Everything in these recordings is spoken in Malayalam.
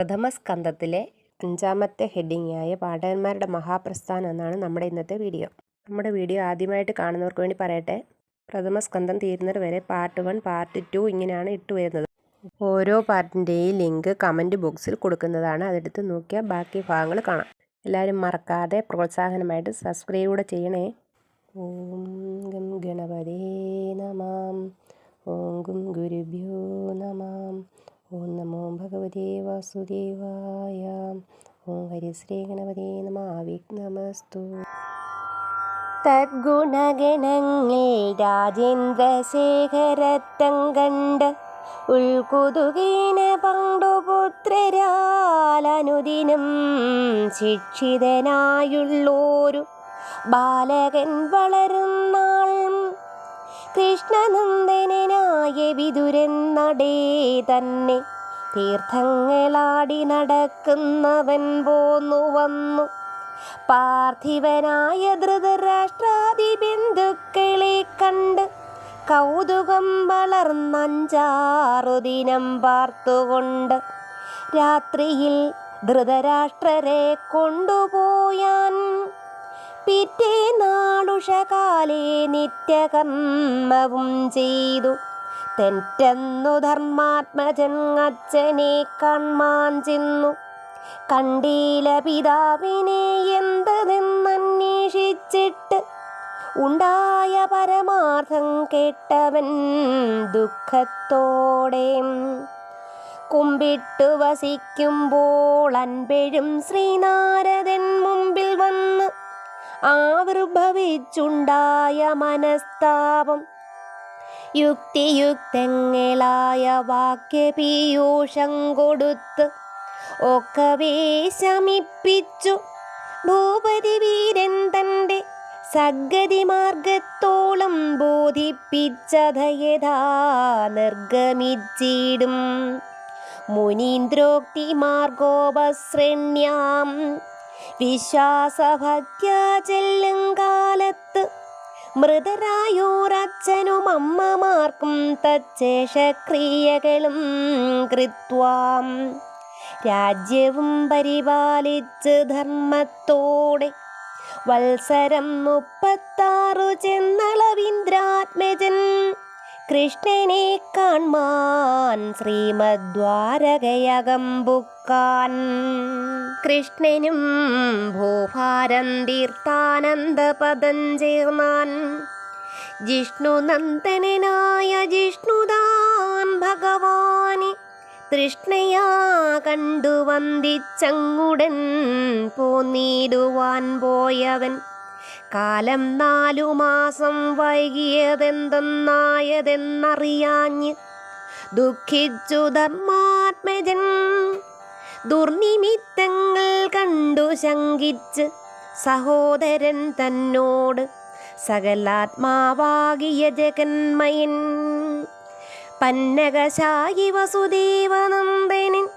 പ്രഥമസ്കന്ധത്തിലെ അഞ്ചാമത്തെ ഹെഡിങ്ങായ പാണ്ഡവന്മാരുടെ മഹാപ്രസ്ഥാനം എന്നാണ് നമ്മുടെ ഇന്നത്തെ വീഡിയോ. നമ്മുടെ വീഡിയോ ആദ്യമായിട്ട് കാണുന്നവർക്ക് വേണ്ടി പറയട്ടെ. പ്രഥമ സ്കന്ധം തീരുന്നത് വരെ പാർട്ട് വൺ പാർട്ട് ടു ഇങ്ങനെയാണ് ഇട്ടു വരുന്നത്. ഓരോ പാർട്ടിന്റെയും ലിങ്ക് കമന്റ് ബോക്സിൽ കൊടുക്കുന്നതാണ്. അതെടുത്ത് നോക്കിയാൽ ബാക്കി ഭാഗങ്ങൾ കാണാം. എല്ലാവരും മറക്കാതെ പ്രോത്സാഹനമായിട്ട് സബ്സ്ക്രൈബ് കൂടെ ചെയ്യണേ. ഓം ഗണപതേ നമാം. ഓം ഗുരുഭ്യോ നമാം. ഓം നമോ ഭഗവതേ വാസുദേവായ. ഓം ഹരിശ്രീ ഗണപതേ നമ. വിഘ്നമസ്തു തദ്ഗുണഗണങ്ങൾ രാജേന്ദ്രശേഖരത്തം കണ്ട് ഉൾകുതുകീന പണ്ടുപുത്രരാലനുദിനം ശിക്ഷിതനായുള്ളോരു. ബാലകൻ വളരുന്നാൾ കൃഷ്ണനന്ദനായ വിതുരെന്നടേ തന്നെ. തീർത്ഥങ്ങളാടി നടക്കുന്നവൻ പോന്നു വന്നു പാർത്ഥിവനായ ധൃതരാഷ്ട്രാദി ബന്ധുക്കളെ കണ്ട് കൗതുകം വളർന്നഞ്ചാറു ദിനം പാർത്തുകൊണ്ട് രാത്രിയിൽ ധൃതരാഷ്ട്രരെ കൊണ്ടുപോയാൻ പിറ്റേ നാളുഷകാലേ നിത്യകർമ്മവും ചെയ്തു. തെറ്റെന്നു ധർമാത്മജൻ അച്ഛനെ കൺമാൻ ചെന്നു. കണ്ടീല പിതാവിനെ എന്തെന്നന്വേഷിച്ചിട്ട് ഉണ്ടായ പരമാർത്ഥം കേട്ടവൻ ദുഃഖത്തോടെ. കുമ്പിട്ടു വസിക്കുമ്പോൾ അൻപെഴും ശ്രീനാരദൻ മുമ്പിൽ വന്ന് ആവിർഭവിച്ചുണ്ടായ മനസ്താപം. യുക്തിയുക്തങ്ങളായ വാക്യപീയൂഷം കൊടുത്ത് ഒക്കവേ ശമിപ്പിച്ചു ഭൂപതി വീരൻ തന്റെ സഗതി മാർഗത്തോളം ബോധിപ്പിച്ചതയഥാ നിർഗമിച്ചിടും. മുനീന്ദ്രോക്തി മാർഗോപശ്രണ്യാം വിശ്വാസഭക്ത്യാ ചെല്ലും കാലത്ത്. മൃതരായോരച്ഛനും അമ്മമാർക്കും തച്ചേഷക്രിയകളും കൃത്വാം. രാജ്യവും പരിപാലിച്ച് ധർമ്മത്തോടെ. വത്സരം മുപ്പത്താറു ചെന്നളവിന്ദ്രാത്മജൻ കൃഷ്ണനെ കാൺമാൻ ശ്രീമദ്വാരകയകം ബുക്കാൻ കൃഷ്ണനും ഭൂഭാരം തീർത്ഥാനന്ദപദം ചേർന്നാൻ. ജിഷ്ണുനന്ദനായ ജിഷ്ണുദാൻ ഭഗവാനെ തൃഷ്ണയാ കണ്ടു വന്ദിച്ചങ്ങുടൻ പോന്നിടുവാൻ പോയവൻ കാലം നാലു മാസം വൈകിയതെന്തെന്നായതെന്നറിയാഞ്ഞ് ദുഃഖിച്ചു ധർമാത്മജൻ. ദുർനിമിത്തങ്ങൾ കണ്ടു ശങ്കിച്ച് സഹോദരൻ തന്നോട് സകലാത്മാവാകിയ ജഗന്മയൻ. പന്നകശായി വസുദേവനന്ദനൻ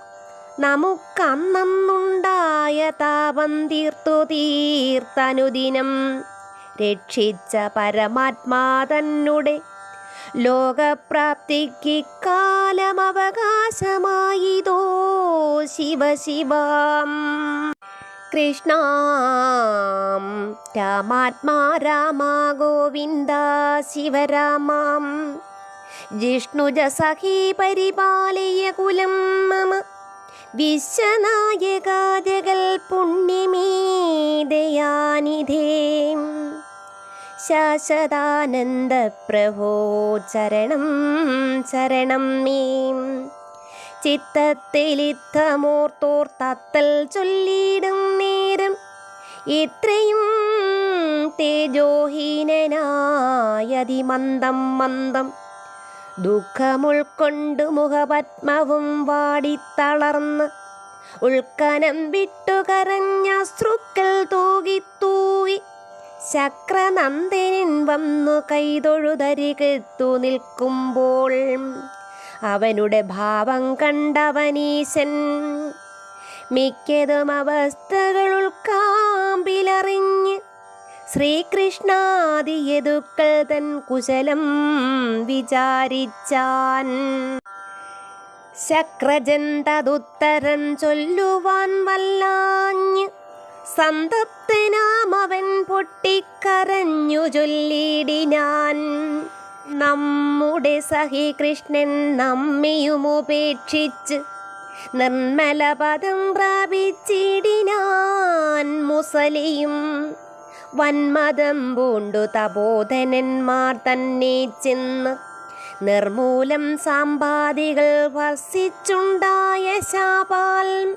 നമുക്കന്നുണ്ടായ താപം തീർത്തു തീർത്തനുദിനം. രക്ഷിച്ച പരമാത്മാ ലോകപ്രാപ്തിക്ക് കാലമവകാശമായിതോ ശിവശിവാം കൃഷ്ണ. രാമാത്മാ രാമ ഗോവിന്ദ ശിവരാമാം. ജിഷ്ണുജ സഖീ പരിപാലയ കുലം മമ വിശ്വനായകാജകൾ പുണ്യമേ ദയാനിധേ ശാശ്വതാനന്ദ പ്രഭോ ചരണം ശരണം മേ. ചിത്തത്തിലിത്തമോർത്തോർത്തത്തൽ ചൊല്ലിയിടും നേരം. ഇത്രയും തേജോഹീനനായതിമന്ദം മന്ദം. ദുഃഖമുൾക്കൊണ്ടു മുഖപത്മവും വാടിത്തളർന്ന് ഉൾക്കനം വിട്ടു കരഞ്ഞ തൂകി തൂവി ശക്രനന്ദനൻ വന്നു കൈതൊഴുതരികെത്തു നിൽക്കുമ്പോൾ അവനുടെ ഭാവം കണ്ടവനീശൻ. മിക്കതും അവസ്ഥകൾ ഉൾക്കാമ്പിലറിഞ്ഞ് ശ്രീകൃഷ്ണാദി യദുക്കൾ തൻ കുശലം വിചാരിച്ചാൻ. ശക്രജന്തതുത്തരം ചൊല്ലുവാൻ വല്ലാഞ്ഞ് സന്തപ്തനാമവൻ പൊട്ടിക്കരഞ്ഞു ചൊല്ലിടിനാൻ. നമ്മുടെ സഹി കൃഷ്ണൻ നമ്മയുമുപേക്ഷിച്ച് നിർമ്മലപദം പ്രാപിച്ചിടിനാൻ മുസലിയും വന്മതം പൂണ്ടു തപോധനന്മാർ തന്നെ ചെന്ന് നിർമൂലം സാമ്പാദികൾ വസിച്ചുണ്ടായ ശാപാൽ.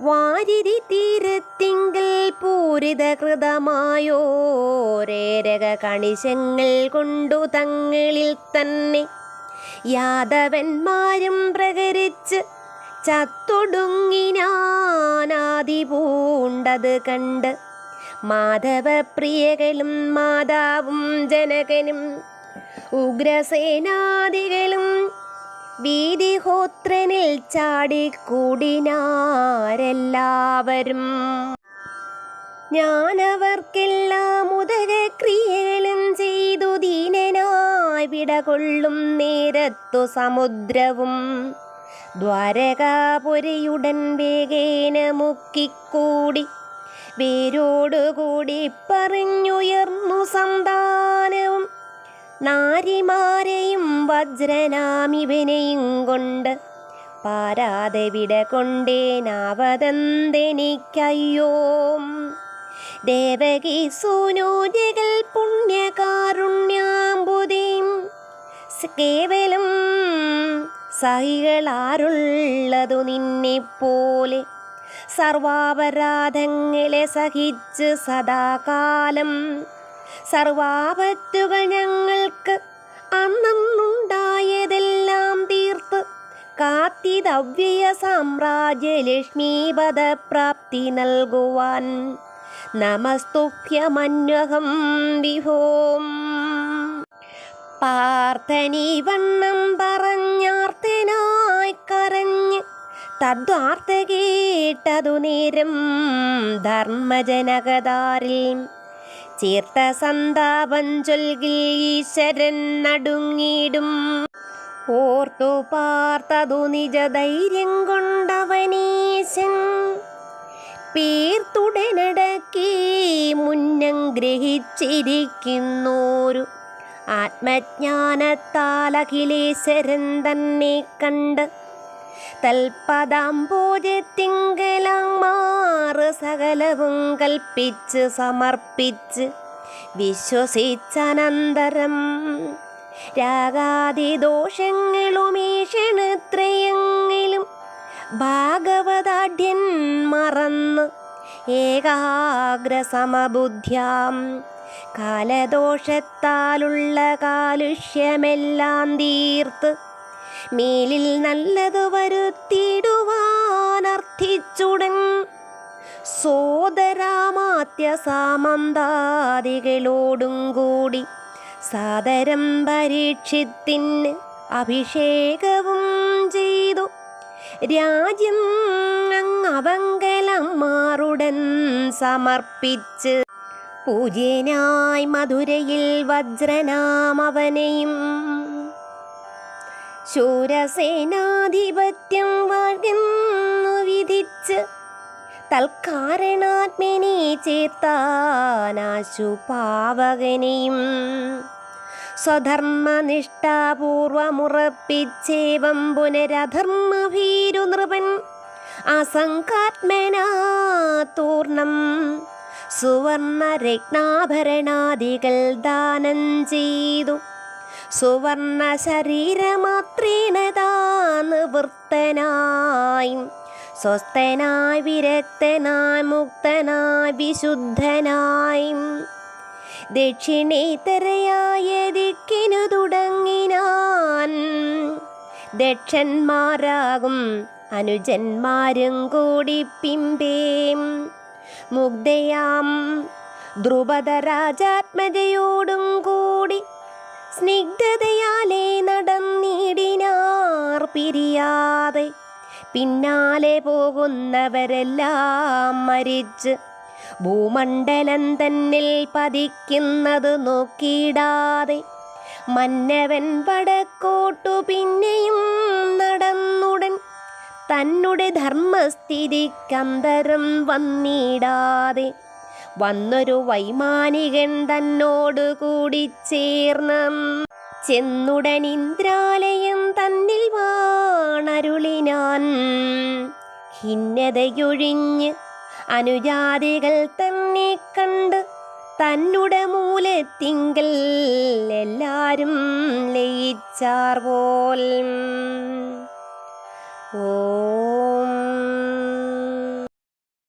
വാരിരി തീരത്തിങ്കിൽ പൂരിതകൃതമായോരേരക കണിശങ്ങൾ കൊണ്ടു തങ്ങളിൽ തന്നെ യാദവന്മാരും പ്രകരിച്ച് ചത്തൊടുങ്ങിനാനാദി പൂണ്ടത് കണ്ട് മാധവപ്രിയകളും മാതാവും ജനകനും ഉഗ്രസേനാദികളും വീതിഹോത്രനിൽ ചാടിക്കൂടിനാരെല്ലാവരും. ഞാനവർക്കെല്ലാം ഉദകക്രിയകളും ചെയ്തു ദീനനായി വിടകൊള്ളും നേരത്തു സമുദ്രവും. ദ്വാരകാപുരയുടൻ വേഗേന മുക്കിക്കൂടി വേരോടുകൂടി പറഞ്ഞുയർന്നു സന്താനവും നാരിമാരെയും വജ്രനാമിവനെയും കൊണ്ട് പാരാതെ വിട കൊണ്ടേനാവതന്തെനിക്കയ്യോ ദേവകി സൂനോജകൾ പുണ്യകാരുണ്യാമ്പുതീം കേവലം സഹികളാരുള്ളതു നിന്നെപ്പോലെ സർവാപരാധങ്ങളെ സഹിച്ച് സദാകാലം. സർവാപത്തുകൾ ഞങ്ങൾക്ക് അന്നുണ്ടായതെല്ലാം തീർത്ത് കാത്തിതവ്യയ സാമ്രാജ്യ ലക്ഷ്മീപദപ്രാപ്തി നൽകുവാൻ. നമസ്തുഭ്യമന്വഹം വിഭോം. പാർത്ഥനീവണ്ണം പറഞ്ഞാർത്തനായി കരഞ്ഞ് തദ്വാർത്ത കേട്ടതു നേരം ധർമ്മജനകതാരിൽ. ചീർത്ത സന്താപം ചൊൽകിൽ ഈശ്വരൻ നടുങ്ങിടും. ഓർത്തു പാർത്തതു നിജധൈര്യം കൊണ്ടവനീശൻ. പീർത്തുടനടക്കി മുന്നം ഗ്രഹിച്ചിരിക്കുന്നോരു ആത്മജ്ഞാനത്താൽ അഖിലേശ്വരൻ തന്നെ കണ്ട് തൽപദാംബോജത്തിങ്കലമാറ് സകലവും കൽപ്പിച്ച് സമർപ്പിച്ച് വിശ്വസിച്ചനന്തരം. രാഗാദിദോഷങ്ങളുമീഷണത്രയങ്ങളും ഭാഗവതാഢ്യൻ മറന്ന് ഏകാഗ്രസമബുദ്ധ്യാം. കാലദോഷത്താലുള്ള കാലുഷ്യമെല്ലാം തീർത്ത് മേലിൽ നല്ലത് വരുത്തിയിടുവാനർത്ഥിച്ചുടൻ സോദരാമാത്യ സാമന്താദികളോടും കൂടി സാദരം പരീക്ഷിത്തിന് അഭിഷേകവും ചെയ്തു. രാജ്യം അങ്ങവങ്കലം മാറുടൻ സമർപ്പിച്ച് പൂജ്യനായി മധുരയിൽ വജ്രനാമവനെയും ശൂരസേനാധിപത്യം വാഴ്ന്നു വിധിച്ച് തൽക്കാരണാത്മനെ ചേർത്താനാശു പാവകനെയും സ്വധർമ്മനിഷ്ഠാപൂർവമുറപ്പിച്ചേവം പുനരധർമ്മ ഭീരു നൃപൻ അസങ്കാത്മനാ തൂർണം സുവർണ രത്നാഭരണാദികൾ ദാനം ചെയ്തു. സുവർണ ശരീരമാത്രീണതാന്ന് വൃത്തനായി. സ്വസ്ഥനായി വിരക്തനായി മുക്തനായി വിശുദ്ധനായി. ദക്ഷിണേതരയായ ദിക്കിനു തുടങ്ങിനാൻ. ദക്ഷന്മാരാകും അനുജന്മാരും കൂടി പിമ്പേം. മുഗ്ധയാം ദ്രുപദരാജാത്മജയോടും കൂടി സ്നിഗ്ധതയാലെ നടന്നിടിനാർ പിരിയാതെ. പിന്നാലെ പോകുന്നവരെല്ലാം മരിച്ച് ഭൂമണ്ഡലം തന്നിൽ പതിക്കുന്നത് നോക്കിയിടാതെ. മന്നവൻ വടക്കോട്ടു പിന്നെയും നടന്നുടൻ തന്നുടെ ധർമ്മസ്ഥിതിക്കന്തരം വന്നിടാതെ. വന്നൊരു വൈമാനികൻ തന്നോട് കൂടി ചേർന്ന ചെന്നുടൻ ഇന്ദ്രാലയം തന്നിൽ വാണരുളിനാൻ. ഖിന്നതയൊഴിഞ്ഞ് അനുജാതികൾ തന്നെ കണ്ട് തന്നുടെ മൂലത്തിങ്കൽ എല്ലാരും ലയിച്ചാർ പോൽ ഓം